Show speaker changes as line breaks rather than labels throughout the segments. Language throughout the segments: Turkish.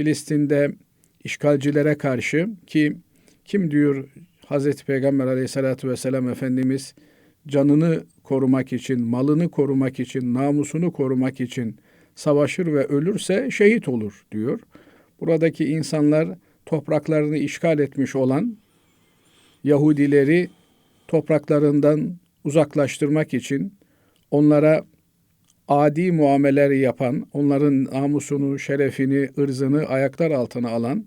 Filistin'de işgalcilere karşı ki kim diyor Hazreti Peygamber aleyhissalatü vesselam Efendimiz canını korumak için, malını korumak için, namusunu korumak için savaşır ve ölürse şehit olur diyor. Buradaki insanlar topraklarını işgal etmiş olan Yahudileri topraklarından uzaklaştırmak için onlara adi muameler yapan, onların namusunu, şerefini, ırzını ayaklar altına alan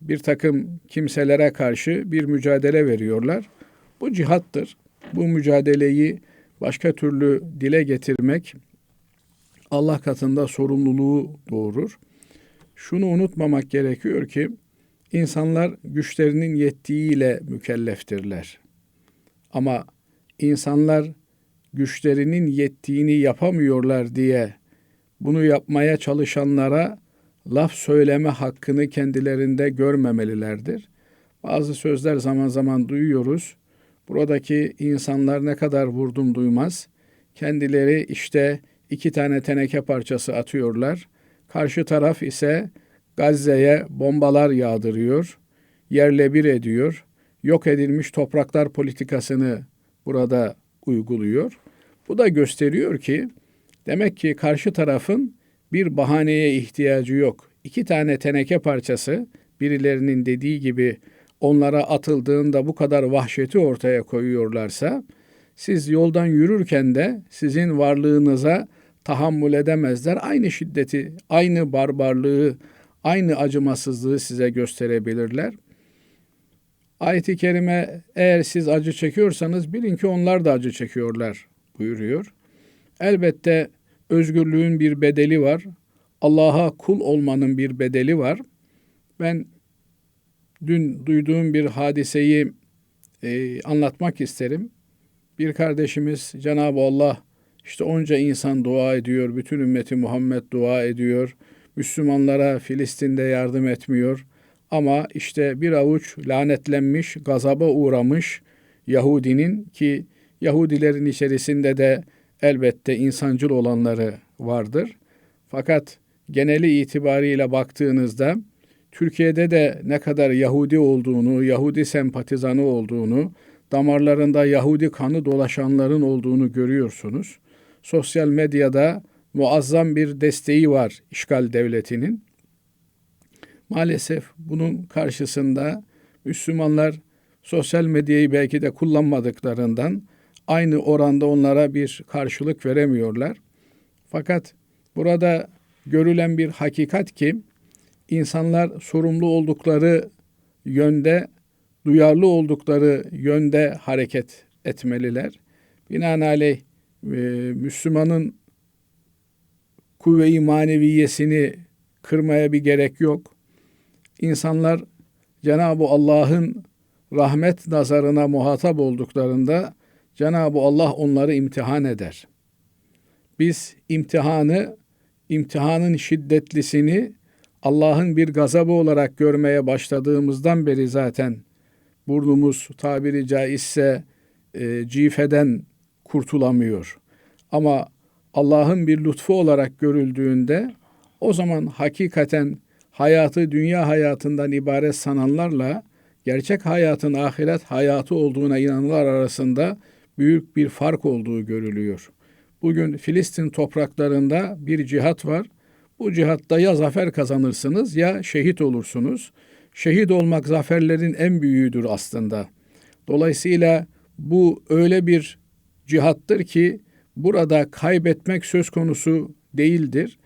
bir takım kimselere karşı bir mücadele veriyorlar. Bu cihattır. Bu mücadeleyi başka türlü dile getirmek Allah katında sorumluluğu doğurur. Şunu unutmamak gerekiyor ki insanlar güçlerinin yettiğiyle mükelleftirler. Ama insanlar güçlerinin yettiğini yapamıyorlar diye bunu yapmaya çalışanlara laf söyleme hakkını kendilerinde görmemelilerdir. Bazı sözler zaman zaman duyuyoruz. Buradaki insanlar ne kadar vurdum duymaz. Kendileri işte iki tane teneke parçası atıyorlar. Karşı taraf ise Gazze'ye bombalar yağdırıyor, yerle bir ediyor, yok edilmiş topraklar politikasını burada uyguluyor. Bu da gösteriyor ki demek ki karşı tarafın bir bahaneye ihtiyacı yok. İki tane teneke parçası birilerinin dediği gibi onlara atıldığında bu kadar vahşeti ortaya koyuyorlarsa siz yoldan yürürken de sizin varlığınıza tahammül edemezler. Aynı şiddeti, aynı barbarlığı, aynı acımasızlığı size gösterebilirler. Ayet-i kerime eğer siz acı çekiyorsanız bilin ki onlar da acı çekiyorlar buyuruyor. Elbette özgürlüğün bir bedeli var. Allah'a kul olmanın bir bedeli var. Ben dün duyduğum bir hadiseyi e, anlatmak isterim. Bir kardeşimiz Cenab-ı Allah işte onca insan dua ediyor, bütün ümmeti Muhammed dua ediyor. Müslümanlara Filistin'de yardım etmiyor. Ama işte bir avuç lanetlenmiş, gazaba uğramış Yahudinin ki Yahudilerin içerisinde de elbette insancıl olanları vardır. Fakat geneli itibariyle baktığınızda Türkiye'de de ne kadar Yahudi olduğunu, Yahudi sempatizanı olduğunu, damarlarında Yahudi kanı dolaşanların olduğunu görüyorsunuz. Sosyal medyada muazzam bir desteği var işgal devletinin. Maalesef bunun karşısında Müslümanlar sosyal medyayı belki de kullanmadıklarından aynı oranda onlara bir karşılık veremiyorlar. Fakat burada görülen bir hakikat ki insanlar sorumlu oldukları yönde, duyarlı oldukları yönde hareket etmeliler. Binaenaleyh e, Müslümanın kuvve-i maneviyesini kırmaya bir gerek yok. İnsanlar Cenab-ı Allah'ın rahmet nazarına muhatap olduklarında Cenab-ı Allah onları imtihan eder. Biz imtihanı, imtihanın şiddetlisini Allah'ın bir gazabı olarak görmeye başladığımızdan beri zaten burnumuz tabiri caizse e, cifeden kurtulamıyor. Ama Allah'ın bir lütfu olarak görüldüğünde o zaman hakikaten hayatı dünya hayatından ibaret sananlarla gerçek hayatın ahiret hayatı olduğuna inananlar arasında büyük bir fark olduğu görülüyor. Bugün Filistin topraklarında bir cihat var. Bu cihatta ya zafer kazanırsınız ya şehit olursunuz. Şehit olmak zaferlerin en büyüğüdür aslında. Dolayısıyla bu öyle bir cihattır ki burada kaybetmek söz konusu değildir.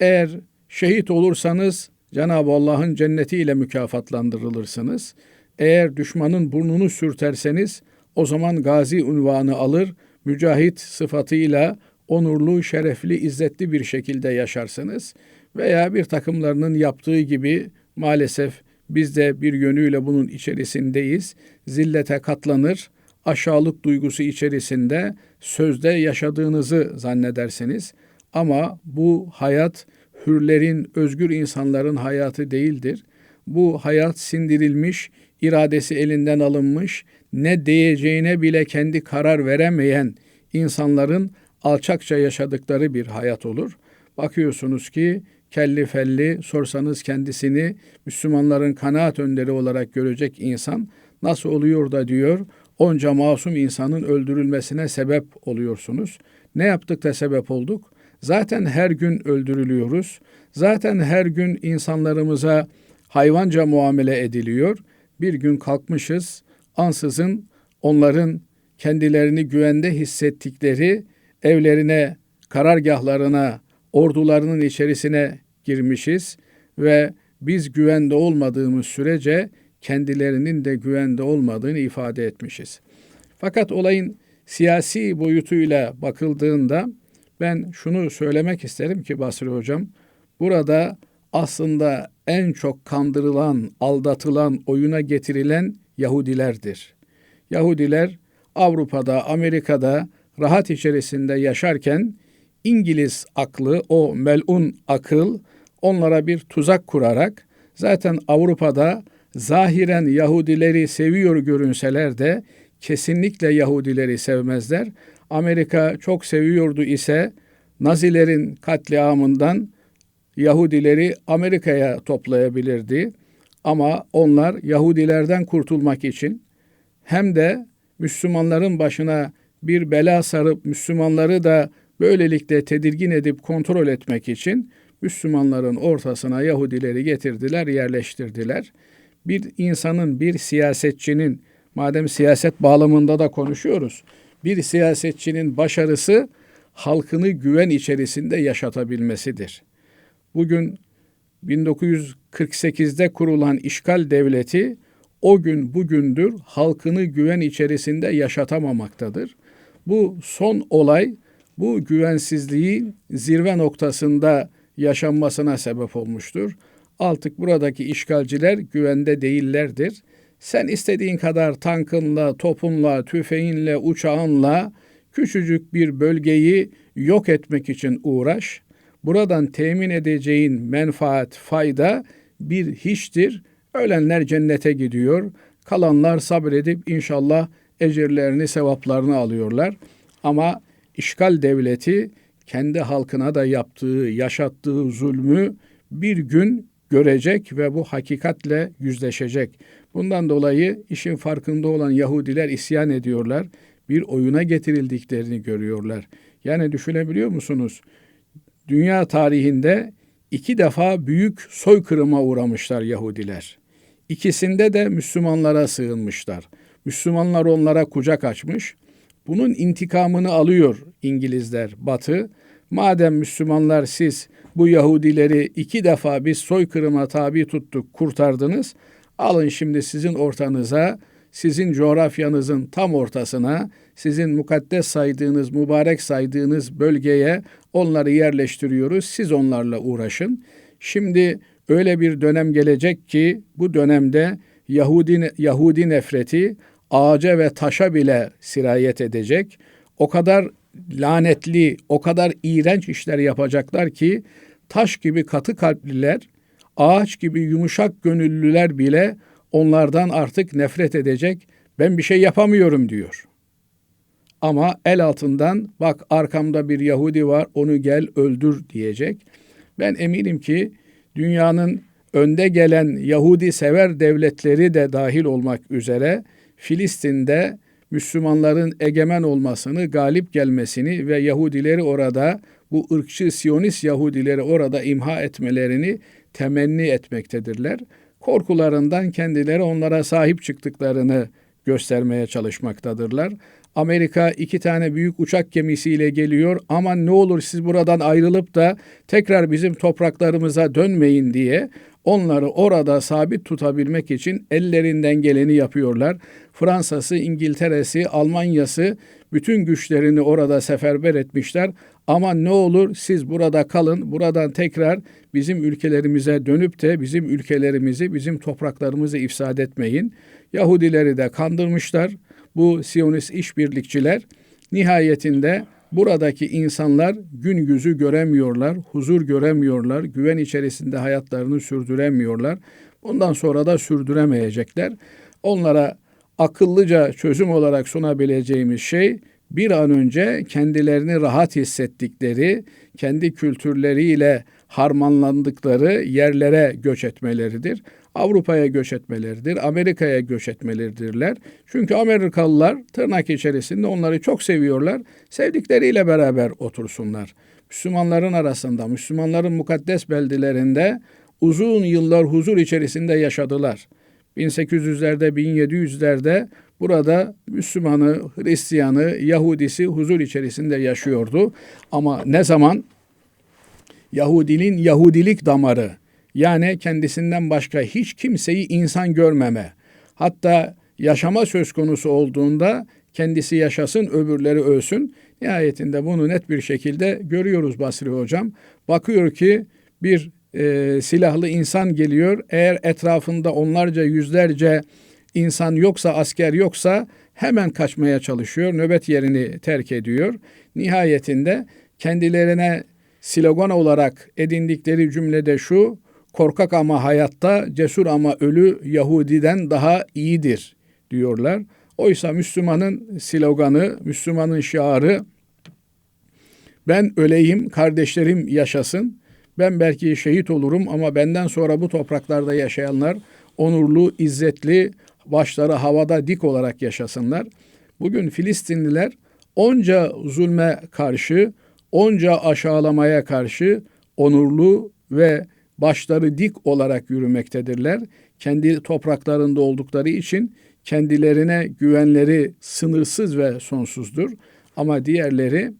Eğer şehit olursanız Cenab-ı Allah'ın cennetiyle mükafatlandırılırsınız. Eğer düşmanın burnunu sürterseniz o zaman gazi unvanı alır, mücahit sıfatıyla onurlu, şerefli, izzetli bir şekilde yaşarsınız. Veya bir takımlarının yaptığı gibi maalesef biz de bir yönüyle bunun içerisindeyiz. Zillete katlanır, aşağılık duygusu içerisinde sözde yaşadığınızı zannedersiniz. Ama bu hayat hürlerin, özgür insanların hayatı değildir. Bu hayat sindirilmiş, iradesi elinden alınmış, ne diyeceğine bile kendi karar veremeyen insanların alçakça yaşadıkları bir hayat olur. Bakıyorsunuz ki kelli felli sorsanız kendisini Müslümanların kanaat önderi olarak görecek insan nasıl oluyor da diyor onca masum insanın öldürülmesine sebep oluyorsunuz. Ne yaptık da sebep olduk? Zaten her gün öldürülüyoruz. Zaten her gün insanlarımıza hayvanca muamele ediliyor. Bir gün kalkmışız ansızın onların kendilerini güvende hissettikleri evlerine, karargahlarına, ordularının içerisine girmişiz ve biz güvende olmadığımız sürece kendilerinin de güvende olmadığını ifade etmişiz. Fakat olayın siyasi boyutuyla bakıldığında ben şunu söylemek isterim ki Basri Hocam, burada aslında en çok kandırılan, aldatılan, oyuna getirilen Yahudilerdir. Yahudiler Avrupa'da, Amerika'da rahat içerisinde yaşarken İngiliz aklı, o melun akıl onlara bir tuzak kurarak zaten Avrupa'da zahiren Yahudileri seviyor görünseler de kesinlikle Yahudileri sevmezler. Amerika çok seviyordu ise Nazilerin katliamından Yahudileri Amerika'ya toplayabilirdi. Ama onlar Yahudilerden kurtulmak için hem de Müslümanların başına bir bela sarıp Müslümanları da böylelikle tedirgin edip kontrol etmek için Müslümanların ortasına Yahudileri getirdiler, yerleştirdiler. Bir insanın, bir siyasetçinin, madem siyaset bağlamında da konuşuyoruz, bir siyasetçinin başarısı halkını güven içerisinde yaşatabilmesidir. Bugün 1948'de kurulan işgal devleti o gün bugündür halkını güven içerisinde yaşatamamaktadır. Bu son olay bu güvensizliğin zirve noktasında yaşanmasına sebep olmuştur. Artık buradaki işgalciler güvende değillerdir. Sen istediğin kadar tankınla, topunla, tüfeğinle, uçağınla küçücük bir bölgeyi yok etmek için uğraş. Buradan temin edeceğin menfaat, fayda bir hiçtir. Ölenler cennete gidiyor. Kalanlar sabredip inşallah ecirlerini, sevaplarını alıyorlar. Ama işgal devleti kendi halkına da yaptığı, yaşattığı zulmü bir gün görecek ve bu hakikatle yüzleşecek. Bundan dolayı işin farkında olan Yahudiler isyan ediyorlar. Bir oyuna getirildiklerini görüyorlar. Yani düşünebiliyor musunuz? Dünya tarihinde iki defa büyük soykırıma uğramışlar Yahudiler. İkisinde de Müslümanlara sığınmışlar. Müslümanlar onlara kucak açmış. Bunun intikamını alıyor İngilizler, Batı. Madem Müslümanlar siz bu Yahudileri iki defa biz soykırıma tabi tuttuk, kurtardınız. Alın şimdi sizin ortanıza, sizin coğrafyanızın tam ortasına, sizin mukaddes saydığınız, mübarek saydığınız bölgeye onları yerleştiriyoruz. Siz onlarla uğraşın. Şimdi öyle bir dönem gelecek ki bu dönemde Yahudi Yahudi nefreti ağaca ve taşa bile sirayet edecek. O kadar lanetli, o kadar iğrenç işler yapacaklar ki taş gibi katı kalpliler, ağaç gibi yumuşak gönüllüler bile onlardan artık nefret edecek. Ben bir şey yapamıyorum diyor. Ama el altından bak arkamda bir Yahudi var onu gel öldür diyecek. Ben eminim ki dünyanın önde gelen Yahudi sever devletleri de dahil olmak üzere Filistin'de Müslümanların egemen olmasını, galip gelmesini ve Yahudileri orada bu ırkçı Siyonist Yahudileri orada imha etmelerini temenni etmektedirler. Korkularından kendileri onlara sahip çıktıklarını göstermeye çalışmaktadırlar. Amerika iki tane büyük uçak gemisiyle geliyor. Aman ne olur siz buradan ayrılıp da tekrar bizim topraklarımıza dönmeyin diye onları orada sabit tutabilmek için ellerinden geleni yapıyorlar. Fransa'sı, İngiltere'si, Almanya'sı bütün güçlerini orada seferber etmişler. Ama ne olur siz burada kalın, buradan tekrar bizim ülkelerimize dönüp de bizim ülkelerimizi, bizim topraklarımızı ifsad etmeyin. Yahudileri de kandırmışlar. Bu Siyonist işbirlikçiler nihayetinde buradaki insanlar gün yüzü göremiyorlar, huzur göremiyorlar, güven içerisinde hayatlarını sürdüremiyorlar. Bundan sonra da sürdüremeyecekler. Onlara akıllıca çözüm olarak sunabileceğimiz şey bir an önce kendilerini rahat hissettikleri, kendi kültürleriyle harmanlandıkları yerlere göç etmeleridir. Avrupa'ya göç etmeleridir, Amerika'ya göç etmeleridirler. Çünkü Amerikalılar tırnak içerisinde onları çok seviyorlar. Sevdikleriyle beraber otursunlar. Müslümanların arasında, Müslümanların mukaddes beldelerinde uzun yıllar huzur içerisinde yaşadılar. 1800'lerde, 1700'lerde burada Müslümanı, Hristiyanı, Yahudisi huzur içerisinde yaşıyordu. Ama ne zaman Yahudinin Yahudilik damarı yani kendisinden başka hiç kimseyi insan görmeme, hatta yaşama söz konusu olduğunda kendisi yaşasın, öbürleri ölsün. Nihayetinde bunu net bir şekilde görüyoruz Basri Hocam. Bakıyor ki bir e, silahlı insan geliyor. Eğer etrafında onlarca, yüzlerce insan yoksa, asker yoksa hemen kaçmaya çalışıyor. Nöbet yerini terk ediyor. Nihayetinde kendilerine slogan olarak edindikleri cümlede şu, korkak ama hayatta, cesur ama ölü Yahudiden daha iyidir diyorlar. Oysa Müslümanın sloganı, Müslümanın şiarı ben öleyim, kardeşlerim yaşasın. Ben belki şehit olurum ama benden sonra bu topraklarda yaşayanlar onurlu, izzetli, başları havada dik olarak yaşasınlar. Bugün Filistinliler onca zulme karşı, onca aşağılamaya karşı onurlu ve başları dik olarak yürümektedirler. Kendi topraklarında oldukları için kendilerine güvenleri sınırsız ve sonsuzdur. Ama diğerleri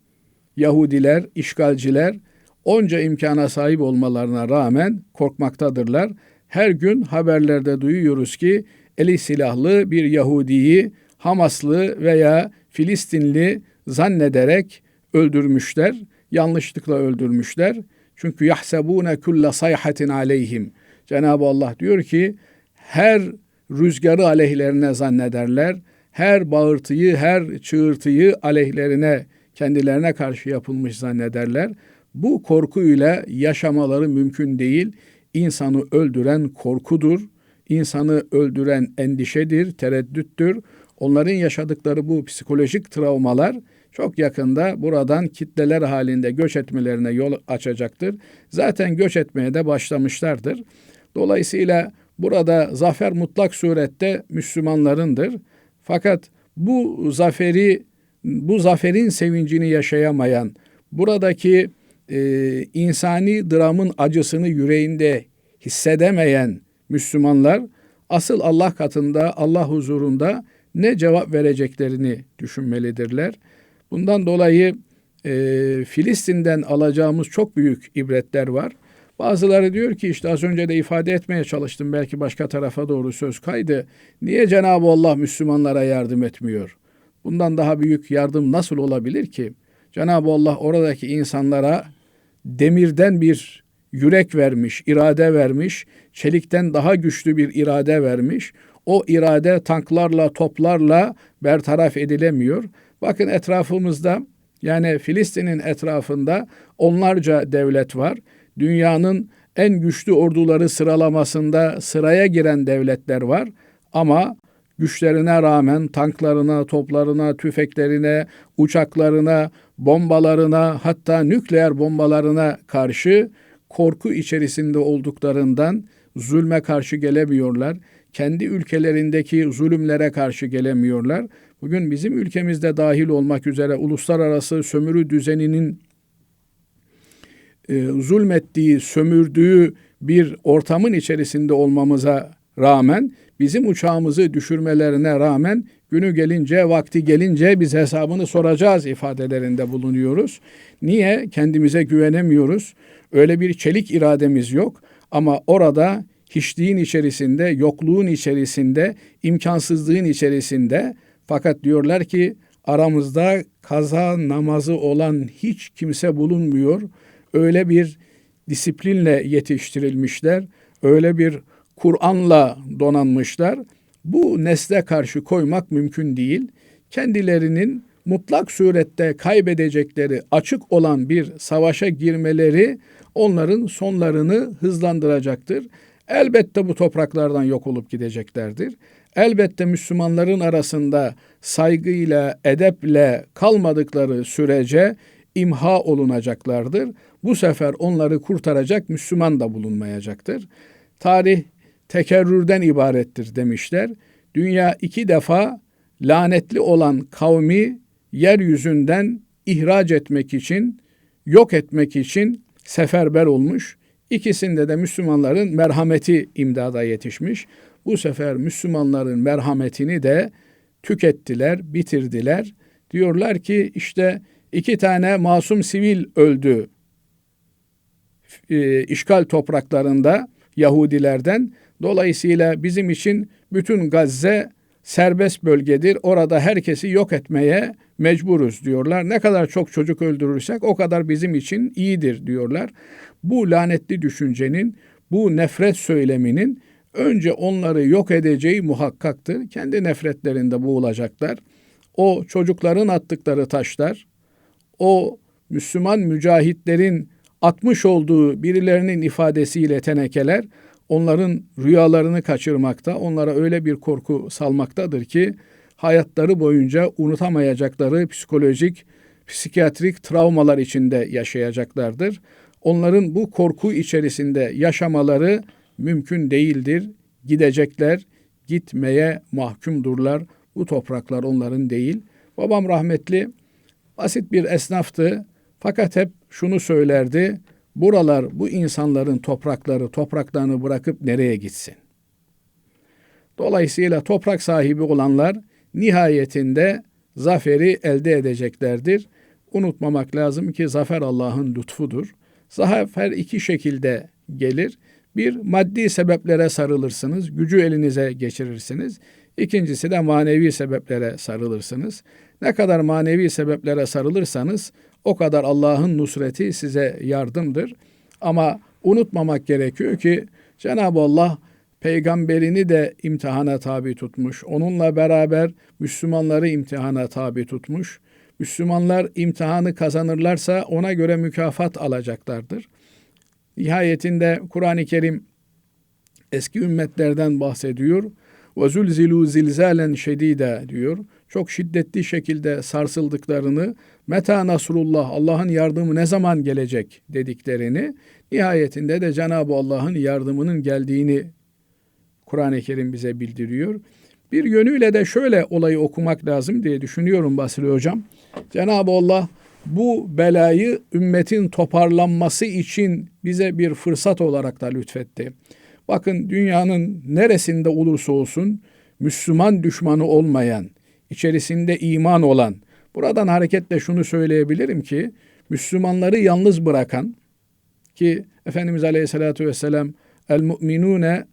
Yahudiler, işgalciler onca imkana sahip olmalarına rağmen korkmaktadırlar. Her gün haberlerde duyuyoruz ki eli silahlı bir Yahudiyi Hamaslı veya Filistinli zannederek öldürmüşler. Yanlışlıkla öldürmüşler. Çünkü yahsebune kulle sayhatin aleyhim. Cenab-ı Allah diyor ki her rüzgarı aleyhlerine zannederler. Her bağırtıyı, her çığırtıyı aleyhlerine, kendilerine karşı yapılmış zannederler. Bu korkuyla yaşamaları mümkün değil. İnsanı öldüren korkudur. İnsanı öldüren endişedir, tereddüttür. Onların yaşadıkları bu psikolojik travmalar çok yakında buradan kitleler halinde göç etmelerine yol açacaktır. Zaten göç etmeye de başlamışlardır. Dolayısıyla burada zafer mutlak surette Müslümanlarındır. Fakat bu zaferi bu zaferin sevincini yaşayamayan, buradaki e, insani dramın acısını yüreğinde hissedemeyen Müslümanlar asıl Allah katında, Allah huzurunda ne cevap vereceklerini düşünmelidirler. Bundan dolayı e, Filistin'den alacağımız çok büyük ibretler var. Bazıları diyor ki işte az önce de ifade etmeye çalıştım belki başka tarafa doğru söz kaydı. Niye Cenab-ı Allah Müslümanlara yardım etmiyor? Bundan daha büyük yardım nasıl olabilir ki? Cenab-ı Allah oradaki insanlara demirden bir yürek vermiş, irade vermiş, çelikten daha güçlü bir irade vermiş. O irade tanklarla, toplarla bertaraf edilemiyor. Bakın etrafımızda yani Filistin'in etrafında onlarca devlet var. Dünyanın en güçlü orduları sıralamasında sıraya giren devletler var. Ama güçlerine rağmen tanklarına, toplarına, tüfeklerine, uçaklarına, bombalarına hatta nükleer bombalarına karşı korku içerisinde olduklarından zulme karşı gelemiyorlar. Kendi ülkelerindeki zulümlere karşı gelemiyorlar. Bugün bizim ülkemizde dahil olmak üzere uluslararası sömürü düzeninin e, zulmettiği, sömürdüğü bir ortamın içerisinde olmamıza rağmen bizim uçağımızı düşürmelerine rağmen günü gelince, vakti gelince biz hesabını soracağız ifadelerinde bulunuyoruz. Niye? Kendimize güvenemiyoruz. Öyle bir çelik irademiz yok ama orada hiçliğin içerisinde, yokluğun içerisinde, imkansızlığın içerisinde fakat diyorlar ki aramızda kaza namazı olan hiç kimse bulunmuyor. Öyle bir disiplinle yetiştirilmişler. Öyle bir Kur'an'la donanmışlar. Bu nesle karşı koymak mümkün değil. Kendilerinin mutlak surette kaybedecekleri açık olan bir savaşa girmeleri onların sonlarını hızlandıracaktır. Elbette bu topraklardan yok olup gideceklerdir. Elbette Müslümanların arasında saygıyla, edeple kalmadıkları sürece imha olunacaklardır. Bu sefer onları kurtaracak Müslüman da bulunmayacaktır. Tarih tekerrürden ibarettir demişler. Dünya iki defa lanetli olan kavmi yeryüzünden ihraç etmek için, yok etmek için seferber olmuş. İkisinde de Müslümanların merhameti imdada yetişmiş. Bu sefer Müslümanların merhametini de tükettiler, bitirdiler. Diyorlar ki işte iki tane masum sivil öldü e, işgal topraklarında Yahudilerden. Dolayısıyla bizim için bütün Gazze serbest bölgedir. Orada herkesi yok etmeye mecburuz diyorlar. Ne kadar çok çocuk öldürürsek o kadar bizim için iyidir diyorlar. Bu lanetli düşüncenin, bu nefret söyleminin önce onları yok edeceği muhakkaktır. Kendi nefretlerinde boğulacaklar. O çocukların attıkları taşlar, o Müslüman mücahitlerin atmış olduğu birilerinin ifadesiyle tenekeler onların rüyalarını kaçırmakta, onlara öyle bir korku salmaktadır ki hayatları boyunca unutamayacakları psikolojik, psikiyatrik travmalar içinde yaşayacaklardır. Onların bu korku içerisinde yaşamaları mümkün değildir. Gidecekler, gitmeye mahkumdurlar. Bu topraklar onların değil. Babam rahmetli basit bir esnaftı. Fakat hep şunu söylerdi. Buralar bu insanların toprakları, topraklarını bırakıp nereye gitsin? Dolayısıyla toprak sahibi olanlar nihayetinde zaferi elde edeceklerdir. Unutmamak lazım ki zafer Allah'ın lütfudur. Zafer iki şekilde gelir. Bir, maddi sebeplere sarılırsınız, gücü elinize geçirirsiniz. İkincisi de manevi sebeplere sarılırsınız. Ne kadar manevi sebeplere sarılırsanız o kadar Allah'ın nusreti size yardımdır. Ama unutmamak gerekiyor ki Cenab-ı Allah peygamberini de imtihana tabi tutmuş. Onunla beraber Müslümanları imtihana tabi tutmuş. Müslümanlar imtihanı kazanırlarsa ona göre mükafat alacaklardır. Nihayetinde Kur'an-ı Kerim eski ümmetlerden bahsediyor. Ve zulzilu zilzalen şedide diyor. Çok şiddetli şekilde sarsıldıklarını, meta nasrullah, Allah'ın yardımı ne zaman gelecek dediklerini, nihayetinde de Cenab-ı Allah'ın yardımının geldiğini Kur'an-ı Kerim bize bildiriyor. Bir yönüyle de şöyle olayı okumak lazım diye düşünüyorum Basri Hocam. Cenab-ı Allah bu belayı ümmetin toparlanması için bize bir fırsat olarak da lütfetti. Bakın dünyanın neresinde olursa olsun Müslüman düşmanı olmayan, içerisinde iman olan, buradan hareketle şunu söyleyebilirim ki Müslümanları yalnız bırakan ki Efendimiz Aleyhisselatü Vesselam el mu'minune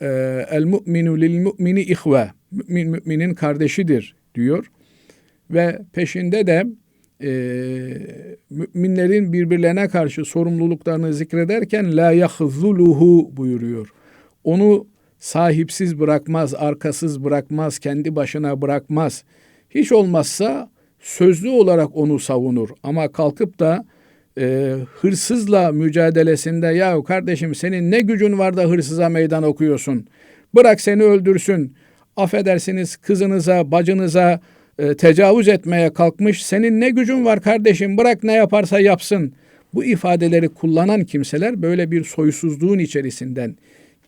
e, el mu'minu lil mu'mini ihve mümin müminin kardeşidir diyor ve peşinde de e, müminlerin birbirlerine karşı sorumluluklarını zikrederken la yahzuluhu buyuruyor. Onu sahipsiz bırakmaz, arkasız bırakmaz, kendi başına bırakmaz. Hiç olmazsa sözlü olarak onu savunur ama kalkıp da e, hırsızla mücadelesinde ya kardeşim senin ne gücün var da hırsıza meydan okuyorsun. Bırak seni öldürsün. Affedersiniz kızınıza, bacınıza e, tecavüz etmeye kalkmış. Senin ne gücün var kardeşim bırak ne yaparsa yapsın. Bu ifadeleri kullanan kimseler böyle bir soysuzluğun içerisinden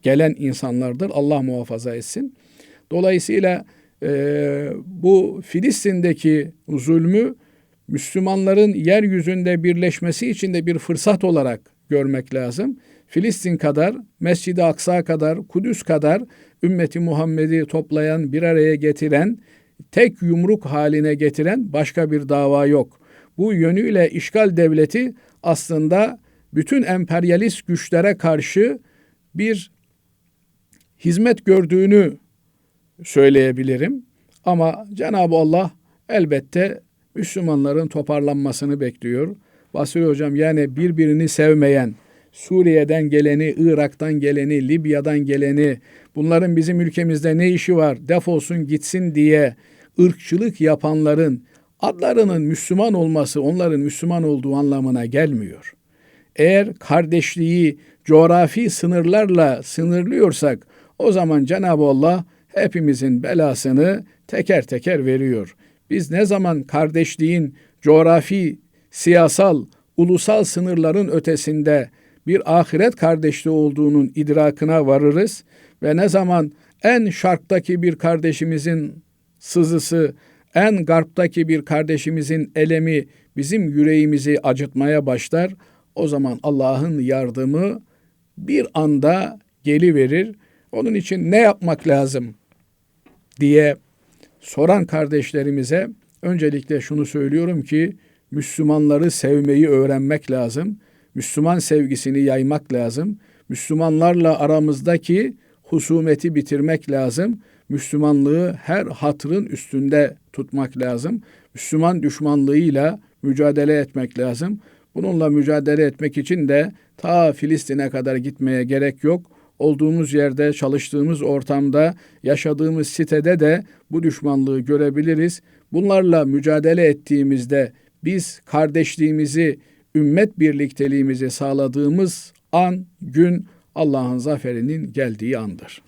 gelen insanlardır. Allah muhafaza etsin. Dolayısıyla e, bu Filistin'deki zulmü Müslümanların yeryüzünde birleşmesi için de bir fırsat olarak görmek lazım. Filistin kadar, Mescid-i Aksa kadar, Kudüs kadar ümmeti Muhammed'i toplayan, bir araya getiren, tek yumruk haline getiren başka bir dava yok. Bu yönüyle işgal devleti aslında bütün emperyalist güçlere karşı bir hizmet gördüğünü söyleyebilirim. Ama Cenab-ı Allah elbette Müslümanların toparlanmasını bekliyor. Basri Hocam yani birbirini sevmeyen, Suriye'den geleni, Irak'tan geleni, Libya'dan geleni, bunların bizim ülkemizde ne işi var, defolsun gitsin diye ırkçılık yapanların adlarının Müslüman olması onların Müslüman olduğu anlamına gelmiyor. Eğer kardeşliği coğrafi sınırlarla sınırlıyorsak o zaman Cenab-ı Allah hepimizin belasını teker teker veriyor. Biz ne zaman kardeşliğin coğrafi siyasal, ulusal sınırların ötesinde bir ahiret kardeşliği olduğunun idrakına varırız ve ne zaman en şarktaki bir kardeşimizin sızısı, en garptaki bir kardeşimizin elemi bizim yüreğimizi acıtmaya başlar, o zaman Allah'ın yardımı bir anda geliverir. Onun için ne yapmak lazım diye soran kardeşlerimize öncelikle şunu söylüyorum ki Müslümanları sevmeyi öğrenmek lazım. Müslüman sevgisini yaymak lazım. Müslümanlarla aramızdaki husumeti bitirmek lazım. Müslümanlığı her hatırın üstünde tutmak lazım. Müslüman düşmanlığıyla mücadele etmek lazım. Bununla mücadele etmek için de ta Filistin'e kadar gitmeye gerek yok. Olduğumuz yerde, çalıştığımız ortamda, yaşadığımız sitede de bu düşmanlığı görebiliriz. Bunlarla mücadele ettiğimizde biz kardeşliğimizi, ümmet birlikteliğimizi sağladığımız an, gün Allah'ın zaferinin geldiği andır.